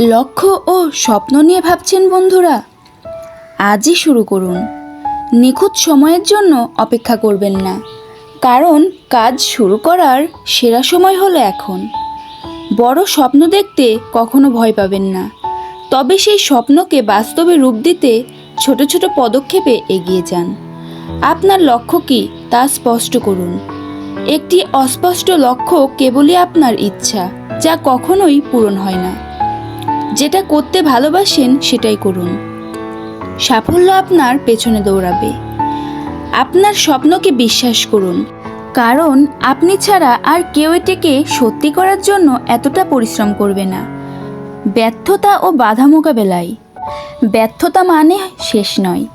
লক্ষ্য ও স্বপ্ন নিয়ে ভাবছেন বন্ধুরা। আজই শুরু করুন। নিখুঁত সময়ের জন্য অপেক্ষা করবেন না। কারণ কাজ শুরু করার সেরা সময় হলো এখন। বড় স্বপ্ন দেখতে কখনো ভয় পাবেন না। তবে সেই স্বপ্নকে বাস্তবে রূপ দিতে ছোট ছোট পদক্ষেপে এগিয়ে যান। আপনার লক্ষ্য কী তা স্পষ্ট করুন। একটি অস্পষ্ট লক্ষ্য কেবলই আপনার ইচ্ছা, যা কখনোই পূরণ হয় না। যেটা করতে ভালোবাসেন সেটাই করুন। সাফল্য আপনার পেছনে দৌড়াবে। আপনার স্বপ্নকে বিশ্বাস করুন। কারণ আপনি ছাড়া আর কেউ এটিকে সত্যি করার জন্য এতটা পরিশ্রম করবে না। ব্যর্থতা ও বাধা মোকাবেলায়। ব্যর্থতা মানে শেষ নয়।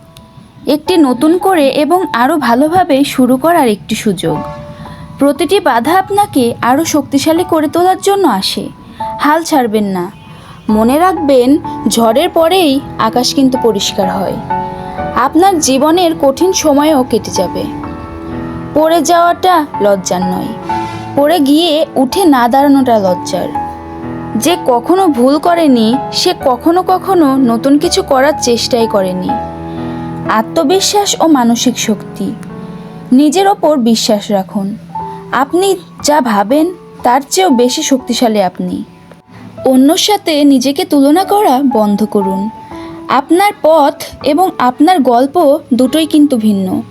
একটি নতুন করে এবং আরও ভালোভাবে শুরু করার একটি সুযোগ। প্রতিটি বাধা আপনাকে আরও শক্তিশালী করে তোলার জন্য আসে। হাল ছাড়বেন না। মনে রাখবেন, ঝড়ের পরেই আকাশ কিন্তু পরিষ্কার হয়। আপনার জীবনের কঠিন সময়ও কেটে যাবে। পড়ে যাওয়াটা লজ্জার নয়। পড়ে গিয়ে উঠে না দাঁড়ানোটা লজ্জার। যে কখনো ভুল করেনি, সে কখনো কখনো নতুন কিছু করার চেষ্টাই করেনি। আত্মবিশ্বাস ও মানসিক শক্তি। নিজের ওপর বিশ্বাস রাখুন। আপনি যা ভাবেন, তার চেয়েও বেশি শক্তিশালী আপনি। অন্যর সাথে নিজেকে তুলনা করা বন্ধ করুন। আপনার পথ এবং আপনার গল্প দুটোই কিন্তু ভিন্ন।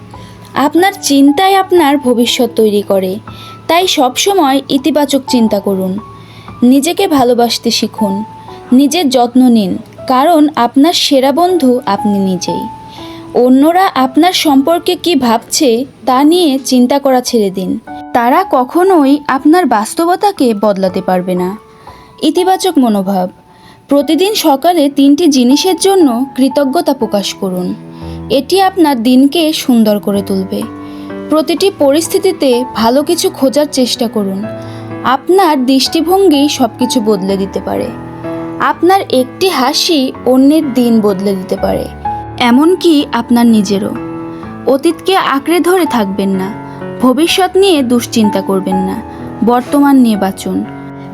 আপনার চিন্তায় আপনার ভবিষ্যৎ তৈরি করে। তাই সবসময় ইতিবাচক চিন্তা করুন। নিজেকে ভালোবাসতে শিখুন। নিজের যত্ন নিন, কারণ আপনার সেরা বন্ধু আপনি নিজেই। অন্যরা আপনার সম্পর্কে কি ভাবছে তা নিয়ে চিন্তা করা ছেড়ে দিন। তারা কখনোই আপনার বাস্তবতাকে বদলাতে পারবে না। ইতিবাচক মনোভাব। প্রতিদিন সকালে তিনটি জিনিসের জন্য কৃতজ্ঞতা প্রকাশ করুন। এটি আপনার দিনকে সুন্দর করে তুলবে। প্রতিটি পরিস্থিতিতে ভালো কিছু খোঁজার চেষ্টা করুন। আপনার দৃষ্টিভঙ্গি সব কিছু বদলে দিতে পারে। আপনার একটি হাসি অন্যের দিন বদলে দিতে পারে। এমনকি আপনার নিজেরও। অতীতকে আঁকড়ে ধরে থাকবেন না। ভবিষ্যৎ নিয়ে দুশ্চিন্তা করবেন না। বর্তমান নিয়ে বাঁচুন।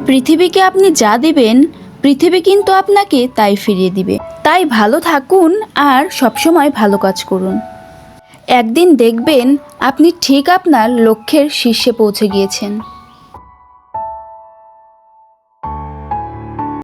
পৃথিবীকে আপনি যা দেবেন, পৃথিবী কিন্তু আপনাকে তাই ফিরিয়ে দিবে। তাই ভালো থাকুন আর সবসময় ভালো কাজ করুন। একদিন দেখবেন আপনি ঠিক আপনার লক্ষ্যের শীর্ষে পৌঁছে গিয়েছেন।